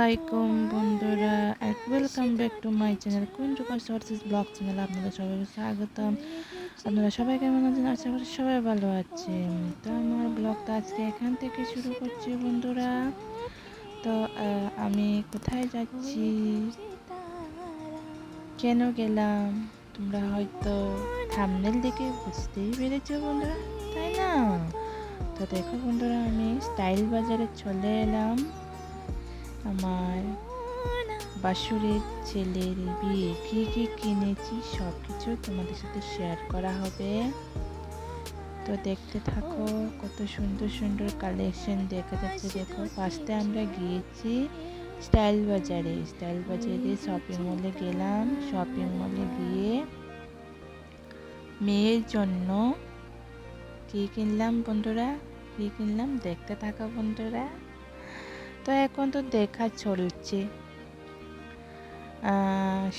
আলাইকুম বন্ধুরা welcome back to my channel queen কুঞ্জুকা sources blog channel আপনাদের সবাইকে স্বাগতম। আপনারা সবাই কেমন আছেন? আশা করি সবাই ভালো আছেন। তো আমার ব্লগটা আজকে এখান থেকে শুরু করছি বন্ধুরা। তো আমি কোথায় যাচ্ছি? কেন গেলাম? তোমরা হয়তো থামনেল দেখে বুঝতেই পেরেছ বন্ধুরা, তাই না? তো দেখো বন্ধুরা, আমি স্টাইল বাজারে চলে এলাম। আমার বাসুরের ছেলের বিয়ে কী কী কিনেছি সব কিছু তোমাদের সাথে শেয়ার করা হবে। তো দেখতে থাকো, কত সুন্দর সুন্দর কালেকশন দেখা যাচ্ছে। দেখো ফার্স্টে আমরা গিয়েছি স্টাইল বাজারে। স্টাইল বাজারে শপিং মলে গেলাম। শপিং মলে গিয়ে মেয়ের জন্য কী কিনলাম বন্ধুরা? কী কিনলাম? দেখতে থাকো বন্ধুরা। তো এখন তো দেখা চলছে।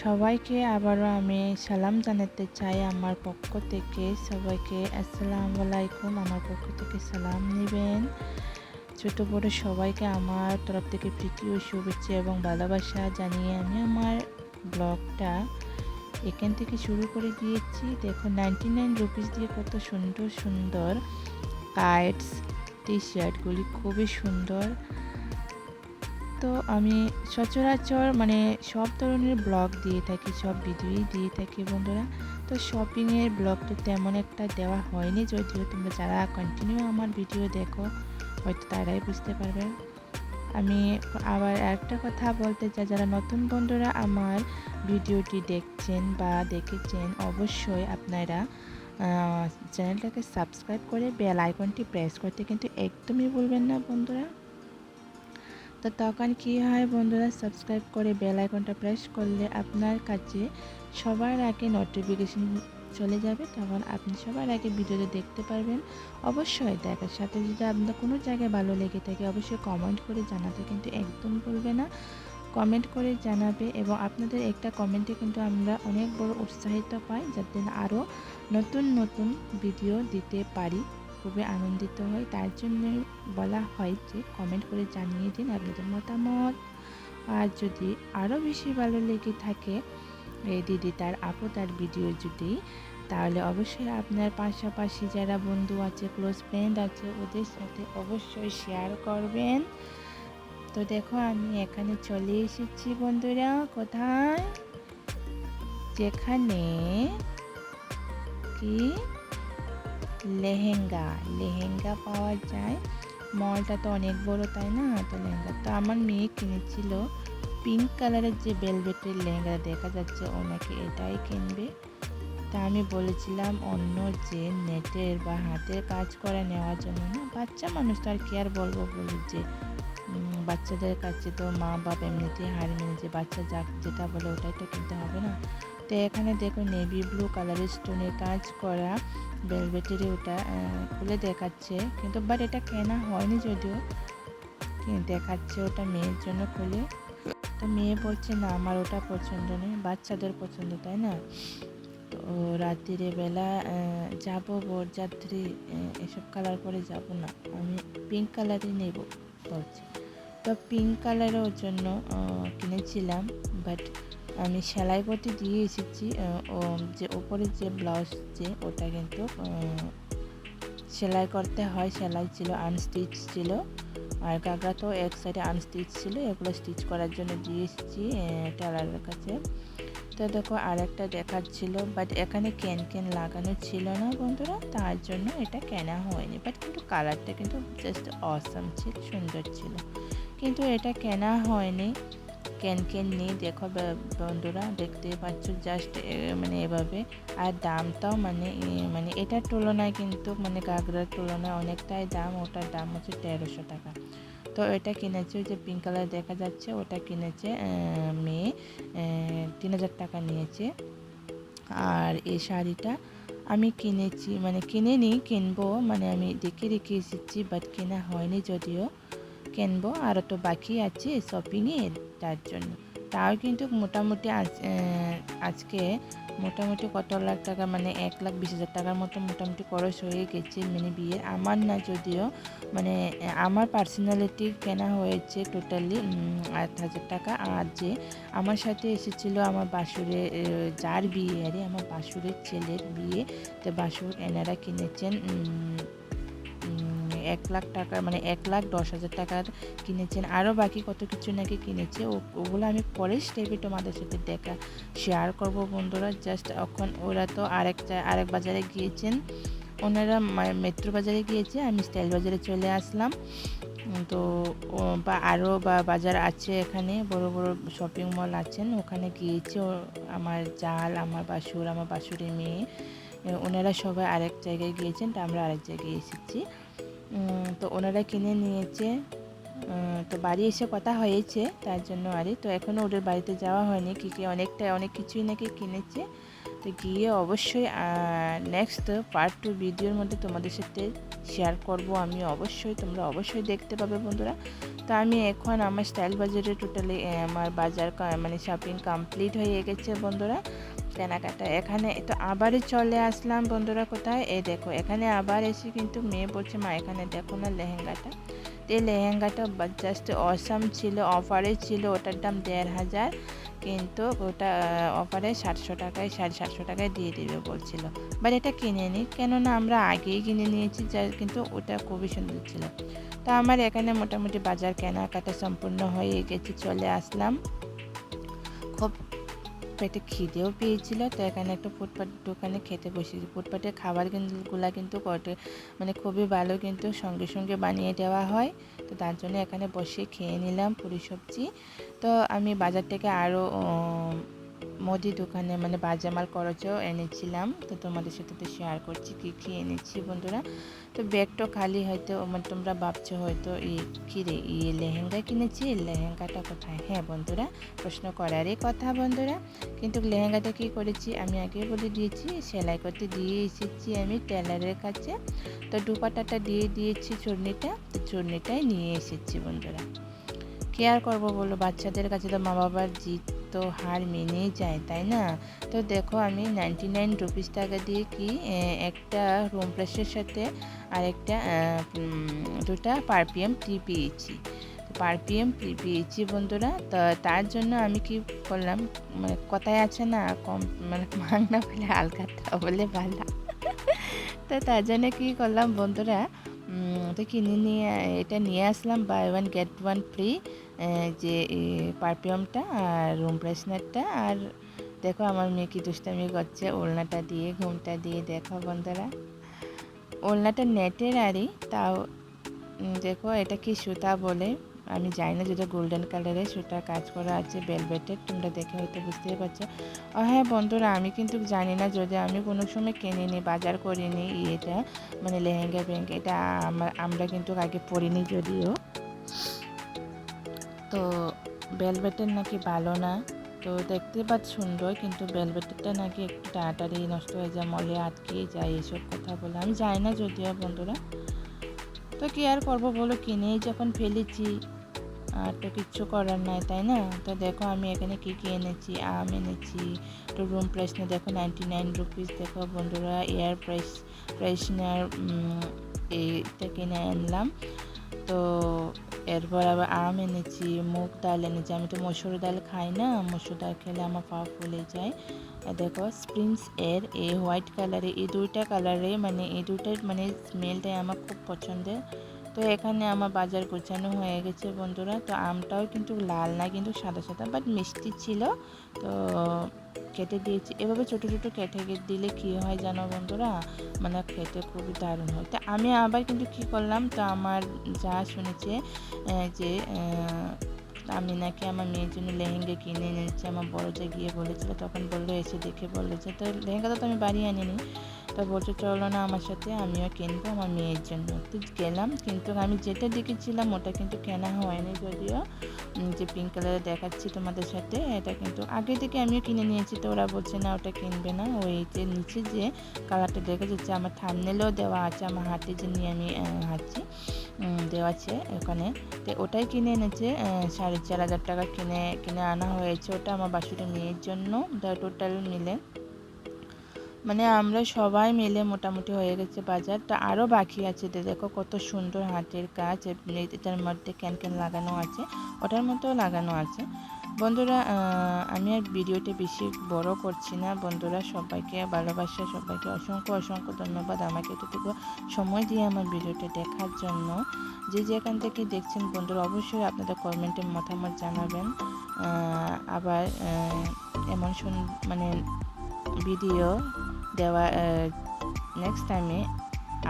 সবাইকে আবারও আমি সালাম জানাতে চাই আমার পক্ষ থেকে। সবাইকে আসসালামু আলাইকুম। আমার পক্ষ থেকে সালাম নেবেন। ছোট বড় সবাইকে আমার তরফ থেকে প্রীতি ও শুভেচ্ছা এবং ভালোবাসা জানিয়ে আমি আমার ব্লগটা এখান থেকে শুরু করে দিয়েছি। দেখো নাইনটি নাইন রুপিস দিয়ে কত সুন্দর সুন্দর কাইটস টি শার্টগুলি খুবই সুন্দর। তো আমি সচরাচর মানে সব ধরনের ব্লগ দিয়ে থাকি, সব ভিডিওই দিয়ে থাকি বন্ধুরা। তো শপিংয়ের ব্লগটা তেমন একটা দেওয়া হয়নি, যদিও তোমরা যারা কন্টিনিউ আমার ভিডিও দেখো, হয়তো তারাই বুঝতে পারবে। আমি আবার একটা কথা বলতে চাই, যারা নতুন বন্ধুরা আমার ভিডিওটি দেখছেন বা দেখেছেন, অবশ্যই আপনারা চ্যানেলটাকে সাবস্ক্রাইব করে বেল আইকনটি প্রেস করতে কিন্তু একদমই ভুলবেন না বন্ধুরা। তো তখন কি হয় বন্ধুরা সাবস্ক্রাইব করে বেল আইকনটা প্রেস করলে আপনার কাছে সবার আগে নোটিফিকেশন চলে যাবে। তখন আপনি সবার আগে ভিডিওটা দেখতে পারবেন। অবশ্যই দেখার সাথে যদি আপনার কোনো জায়গায় ভালো লেগে থাকে, অবশ্যই কমেন্ট করে জানাতে কিন্তু একদম ভুলবে না। কমেন্ট করে জানাবে এবং আপনাদের একটা কমেন্টে কিন্তু আমরা অনেক বড় উৎসাহিত পাই, যাতে আরও নতুন নতুন ভিডিও দিতে পারি। খুবই আনন্দিত হই তার জন্য বলা হয় যে কমেন্ট করে জানিয়ে দিন আপনাদের মতামত। আর যদি আরও বেশি ভালো লেগে থাকে, এই দিদি তার আপু তার ভিডিও যদি, তাহলে অবশ্যই আপনার পাশাপাশি যারা বন্ধু আছে ক্লোজ ফ্রেন্ড আছে, ওদের সাথে অবশ্যই শেয়ার করবেন। তো দেখো, আমি এখানে চলে এসেছি বন্ধুরা, কোথায়? যেখানে কি লেহেঙ্গা। লেহেঙ্গা পাওয়া যায়। মলটা তো অনেক বড়, তাই না? তো লেহেঙ্গা। তো আমার মেয়ে কিনেছিল পিঙ্ক কালারের যে বেলভেটের লেহেঙ্গা দেখা যাচ্ছে ওনাকে এটাই কিনবে। তা আমি বলেছিলাম, অন্য যে নেটের বা হাতের কাজ করে নেওয়ার জন্য না, বাচ্চা মানুষ তো আর কি আর বলব বলি যে বাচ্চাদের কাছে তো মা বাপ এমনিতেই হার মেনে যে বাচ্চা যা যেটা বলে ওটাই তো কিনতে হবে না। তো এখানে দেখো নেভি ব্লু কালারের স্টোনের কাজ করা ভেলভেটের ওটা খুলে দেখাচ্ছে। কিন্তু বাট এটা কেনা হয়নি যদিও দেখাচ্ছে ওটা মেয়ের জন্য খুলে। তো মেয়ে বলছে, না, আমার ওটা পছন্দ নেই বাচ্চাদের পছন্দ, তাই না? তো রাত্রিরে বেলা যাব বরযাত্রী এসব কালার করে যাব না, আমি পিঙ্ক কালারই নেব বলছি। তো পিঙ্ক কালারের জন্য কিনেছিলাম বাট আমি সেলাই করতে দিয়ে এসেছি ও যে ওপরে যে ব্লাউজ যে, ওটা কিন্তু সেলাই করতে হয়। সেলাই ছিল আনস্টিচ ছিল। আর গাগরা তো এক সাইডে আনস্টিচ ছিল, এগুলো স্টিচ করার জন্য দিয়ে এসেছি টেলারের কাছে। তো দেখো, আরেকটা দেখাচ্ছিল বাট এখানে ক্যান ক্যান লাগানো ছিল না বন্ধুরা, তার জন্য এটা কেনা হয়নি। বাট কিন্তু কালারটা কিন্তু জাস্ট অসম ছিল, সুন্দর ছিল। কিন্তু এটা কেনা হয়নি। ক্যান ক্যান নেই? দেখো বন্ধুরা, দেখতে পাচ্ছ জাস্ট মানে এভাবে। আর দামটাও মানে মানে এটার তুলনায় কিন্তু মানে গাগরার তুলনায় অনেকটাই দাম, ওটার দাম হচ্ছে তেরোশো টাকা। তো এটা কিনেছে ওই যে পিঙ্ক কালার দেখা যাচ্ছে, ওটা কিনেছে মেয়ে তিন হাজার টাকা নিয়েছে। আর এই শাড়িটা আমি কিনেছি মানে কিনে নিই কিনবো মানে আমি দেখে রেখে এসেছি বাট কেনা হয়নি যদিও। কিনবো আরও তো বাকি আছে শপিংয়ের তার জন্য। তাও কিন্তু মোটামুটি আজ আজকে মোটামুটি কত লাখ টাকা মানে এক লাখ বিশ হাজার টাকার মতো মোটামুটি খরচ হয়ে গেছে মানে বিয়ের আমার না যদিও মানে আমার পার্সোনালিটি কেনা হয়েছে টোটালি আট হাজার টাকা। আর যে আমার সাথে এসেছিল আমার বাসুরে যার বিয়ে, আরে আমার বাসুরের ছেলের বিয়ে, তো বাসুর এনারা কিনেছেন এক লাখ টাকা মানে এক লাখ দশ হাজার টাকার কিনেছেন। আরও বাকি কত কিছু নাকি কিনেছে ওগুলো আমি পরের স্টেপে তোমাদের সাথে দেখা শেয়ার করব বন্ধুরা। জাস্ট এখন ওরা তো আরেক আরেক বাজারে গিয়েছেন। ওনারা মেট্রো বাজারে গিয়েছে, আমি স্টাইল বাজারে চলে আসলাম। তো বা আরও বা বাজার আছে এখানে, বড় বড় শপিং মল আছেন, ওখানে গিয়েছে আমার জাল, আমার বাসুর, আমার বাসুরের মেয়ে। ওনারা সবাই আরেক জায়গায় গিয়েছেন, তা আমরা আরেক জায়গায় এসেছি। তো ওনারা কিনে নিয়েছে। তো বাড়ি এসে কথা হয়েছে, তার জন্য আরে, তো এখনও ওদের বাড়িতে যাওয়া হয়নি, কী কী অনেকটা অনেক কিছুই নাকি কিনেছে। তো গিয়ে অবশ্যই নেক্সট পার্ট টু ভিডিওর মধ্যে তোমাদের সাথে শেয়ার করব আমি অবশ্যই, তোমরা অবশ্যই দেখতে পাবে বন্ধুরা। তো আমি এখন আমার স্টাইল বাজারে টোটালি আমার বাজার মানে শপিং কমপ্লিট হয়ে গেছে বন্ধুরা। কেনাকাটা। এখানে তো আবারই চলে আসলাম বন্ধুরা কোথায়? এই দেখো, এখানে আবার এসে কিন্তু মেয়ে বলছে, মা, এখানে দেখো না লেহেঙ্গাটা? তো এই লেহেঙ্গাটা জাস্ট অসাম ছিল অফারে ছিল, ওটার দাম দেড় হাজার, কিন্তু ওটা অফারে সাতশো টাকায়, সাড়ে সাতশো টাকায় দিয়ে দেবে বলছিল। বাট এটা কিনে নিই কেননা আমরা আগেই কিনে নিয়েছি, যা কিন্তু ওটা খুবই সুন্দর ছিল। তো আমার এখানে মোটামুটি বাজার কেনাকাটা সম্পূর্ণ হয়ে গেছে, চলে আসলাম। পেটে খিদেও পেয়েছিল। তো এখানে একটা ফুটপাট দোকানে খেতে বসেছি। ফুটপাটের খাবারগুলা কিন্তু কটে মানে খুবই ভালো কিন্তু সঙ্গে সঙ্গে বানিয়ে দেওয়া হয়। তো তার জন্য এখানে বসে খেয়ে নিলাম পুরি সবজি। তো আমি বাজার থেকে আরও মুদি দোকানে মানে বাজামাল খরচও এনেছিলাম, তো তোমাদের সাথে তো শেয়ার করছি, কী কী এনেছি বন্ধুরা? তো ব্যাগটা খালি হয়তো মানে তোমরা ভাবছ হয়তো এই কী রে এই লেহেঙ্গা কিনেছি লেহেঙ্গাটা কোথায়? হ্যাঁ বন্ধুরা, প্রশ্ন করারই কথা বন্ধুরা। কিন্তু লেহেঙ্গাটা কী করেছি, আমি আগে বলে দিয়েছি, সেলাই করতে দিয়ে এসেছি আমি টেলারের কাছে। তো দুপাটাটা দিয়ে দিয়েছি চূর্ণিটা তো চূর্ণিটাই নিয়ে এসেছি বন্ধুরা। কেয়ার করব বলো, বাচ্চাদের কাছে তো মা বাবার জিত তো হার মেনেই যায়, তাই না? তো দেখো আমি নাইনটি নাইন রুপিস টাকা দিয়ে কি একটা রুম প্রেসের সাথে আরেকটা দুটা পারপিএম টি পেয়েছি। পারপিএম টি পেয়েছি বন্ধুরা, তো তার জন্য আমি কি করলাম মানে কথায় আছে না, কম মানে মাংনা বলে আলকাতা বলে ভালা তো তার জন্য কী করলাম বন্ধুরা তো কিনে নিয়ে এটা নিয়ে আসলাম buy one get one free যে পারফিউমটা আর রুম ফ্রেশনারটা আর দেখো, আমার মেয়ে কি দুষ্টামি করছে, ওলনাটা দিয়ে, ঘুমটা দিয়ে, দেখো বন্ধুরা। ওলনাটা নেটের আরই তাও দেখো, এটা কি সুতা বলে। আমি জানি না যেটা গোল্ডেন কালারের সেটা কাজ করা আছে বেলভেটের তোমরা দেখে হয়তো বুঝতেই পারছ। ও হ্যাঁ বন্ধুরা, আমি কিন্তু জানি না যদি আমি কোনো সময় কিনিনি বাজার করিনি এটা মানে লেহেঙ্গা ফেহেঙ্গা এটা আমার কিন্তু আগে পরিনি যদিও। তো বেলভেটের নাকি ভালো না, তো দেখতে পাচ্ছ সুন্দর, কিন্তু বেলভেটেরটা নাকি একটু তাড়াতাড়ি নষ্ট হয়ে যায়, মলে আটকে যায়, এসব কথা বলে। আমি যাই না যদিও বন্ধুরা। তো কি আর করব বলো, কিনেই যখন ফেলেছি। আর তো কিচ্ছু করার নাই, তাই না? তো দেখো আমি এখানে কী কী এনেছি? আম এনেছি, তো রুম ফ্রেশনার দেখো নাইনটি নাইন রুপিস দেখো বন্ধুরা এয়ার ফ্রেশ ফ্রেশনার এইটা কিনে আনলাম। তো এরপর আবার আম এনেছি, মুগ ডাল এনেছি। আমি তো মসুর ডাল খাই না, মসুর ডাল খেলে আমার পা ফুলে যায়। দেখো স্প্রিংস এর এই হোয়াইট কালারে এই দুইটা কালারে মানে এই দুইটার মানে স্মেলটাই আমার খুব পছন্দের। তো এখানে আমার বাজার গোছানো হয়ে গেছে বন্ধুরা। তো আমটাও কিন্তু লাল না, কিন্তু সাদা সাদা বাট মিষ্টি ছিল। তো কেটে দিয়েছি। এভাবে ছোটো ছোটো কেটে দিলে কী হয় জানো বন্ধুরা? মানে খেতে খুবই দারুণ হয়। তো আমি আবার কিন্তু কী করলাম, তো আমার যা শুনেছে যে আমি নাকি আমার মেয়ের জন্য লেহেঙ্গা কিনে এনেছি। আমার বড় যে গিয়ে বলেছিল, তখন বলল, এসে দেখে বলল যে তো লেহেঙ্গাটা তো আমি বাড়ি আনিনি। তো বলছে, চলো না আমার সাথে, আমিও কিনবো, আমার মেয়ের জন্য। তো গেলাম, কিন্তু আমি যেটা দেখেছিলাম, ওটা কিন্তু কেনা হয়নি যদিও। যে পিঙ্ক কালারে দেখাচ্ছি তোমাদের সাথে, এটা কিন্তু আগে থেকে আমিও কিনে নিয়েছি, তো ওরা বলছে, না, ওটা কিনবে না। ওই যে নিচে যে কালারটা দেখা যাচ্ছে আমার থামনেলেও দেওয়া আছে, আমার হাতে যে নিয়ে আমি হাঁটছি দেওয়া আছে ওখানে। তো ওটাই কিনে এনেছে সাড়ে চার হাজার টাকা কিনে কিনে আনা হয়েছে ওটা আমার বাসুটা মেয়ের জন্য টোটাল মিলে। মানে আমরা সবাই মিলে মোটামুটি হয়ে গেছে বাজারটা। আরও বাকি আছে দেখো কত সুন্দর হাতের কাজ এমনি এটার মধ্যে ক্যান ক্যান লাগানো আছে, ওটার মধ্যেও লাগানো আছে। বন্ধুরা আমি আর ভিডিওটা বেশি বড় করছি না। বন্ধুরা, সবাইকে ভালোবাসা, সবাইকে অসংখ্য অসংখ্য ধন্যবাদ আমাকে এতটুকু সময় দিয়ে আমার ভিডিওটা দেখার জন্য। যে যেখান থেকে দেখছেন বন্ধুরা, অবশ্যই আপনাদের কমেন্টে মতামত জানাবেন। আবার এমন শুন মানে ভিডিও দেওয়া নেক্সট টাইমে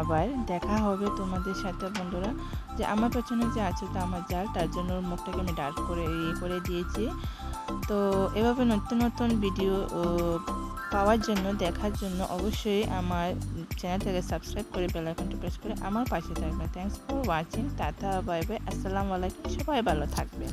আবার দেখা হবে তোমাদের সাথে বন্ধুরা। যে আমার পেছনে যে আছে তো আমার জাল, তার জন্য ওর মুখটাকে আমি ডার্ক করে ইয়ে করে দিয়েছি। তো এভাবে নতুন নতুন ভিডিও পাওয়ার জন্য, দেখার জন্য অবশ্যই আমার চ্যানেলটাকে সাবস্ক্রাইব করে বেল আইকনটা প্রেস করে আমার পাশে থাকবেন thanks for watching tata bye bye আসসালামু আলাইকুম, সবাই ভালো থাকবেন।